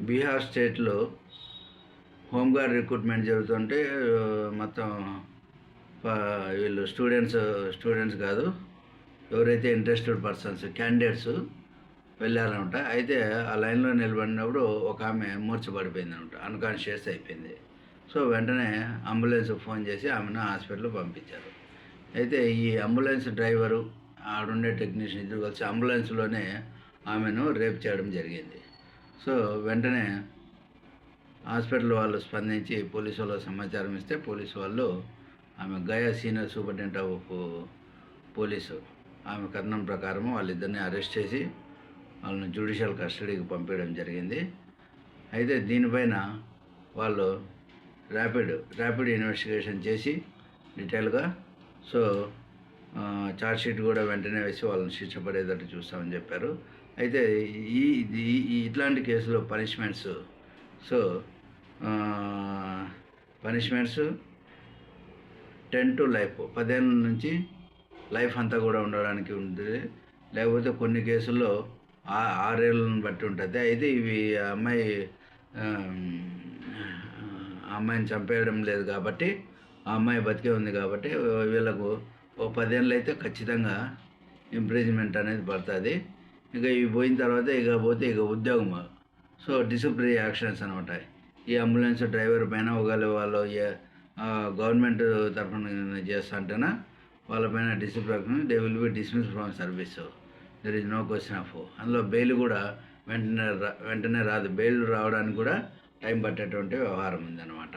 బీహార్ స్టేట్లో home guard recruitment జరుగుతుంటే మొత్తం ప- వీళ్ళు స్టూడెంట్స్ స్టూడెంట్స్ కాదు ఎవరైతే ఇంట్రెస్టెడ్ పర్సన్స్ క్యాండిడేట్స్ వెళ్ళారనమాట అయితే ఆ లైన్లో నిలబడినప్పుడు ఒక ఆమె మూర్చబడిపోయింది అనమాట అన్కాన్షియస్ అయిపోయింది. సో వెంటనే అంబులెన్స్ ఫోన్ చేసి ఆమెను హాస్పిటల్కి పంపించారు. అయితే ఈ అంబులెన్స్ డ్రైవరు ఆడుండే టెక్నీషియన్ ఇద్దరు కలిసి అంబులెన్స్లోనే ఆమెను రేప్ చేయడం జరిగింది. సో వెంటనే హాస్పిటల్ వాళ్ళు స్పందించి పోలీసు వాళ్ళకి సమాచారం ఇస్తే పోలీసు వాళ్ళు ఆమె Gaya senior superintendent of police ఆమె కథనం ప్రకారం వాళ్ళిద్దరిని అరెస్ట్ చేసి వాళ్ళని జ్యుడిషియల్ కస్టడీకి పంపించడం జరిగింది. అయితే దీనిపైన వాళ్ళు ర్యాపిడ్ ర్యాపిడ్ ఇన్వెస్టిగేషన్ చేసి డీటెయిల్గా సో షీట్ కూడా వెంటనే వేసి వాళ్ళని శిక్ష పడేటట్టు చూస్తామని చెప్పారు. అయితే ఈ ఈ ఇట్లాంటి కేసులో punishments so punishments ten to life పదేళ్ళ నుంచి లైఫ్ అంతా కూడా ఉండడానికి ఉంటుంది. లేకపోతే కొన్ని కేసుల్లో ఆరేళ్ళను ఆరేళ్ళని బట్టి ఉంటుంది. అయితే ఇవి ఆ అమ్మాయి అమ్మాయిని చంపేయడం లేదు కాబట్టి ఆ అమ్మాయి బతికే ఉంది కాబట్టి వీళ్ళకు ఓ పదేళ్ళు అయితే ఖచ్చితంగా ఇంప్రీజ్మెంట్ అనేది పడుతుంది. ఇక ఇవి పోయిన తర్వాత ఇక పోతే ఇక ఉద్యోగం సో డిసిప్లినరీ యాక్షన్స్ అనమాట ఈ అంబులెన్స్ డ్రైవర్ పైన ఒకవేళ వాళ్ళు గవర్నమెంట్ తరఫున చేస్తుంటేనా వాళ్ళ వాళ్ళపైన discipline they will be dismiss from service there is no question of అందులో బెయిల్ కూడా వెంటనే రా- వెంటనే రాదు. బెయిల్ రావడానికి కూడా టైం పట్టేటువంటి వ్యవహారం ఉందన్నమాట.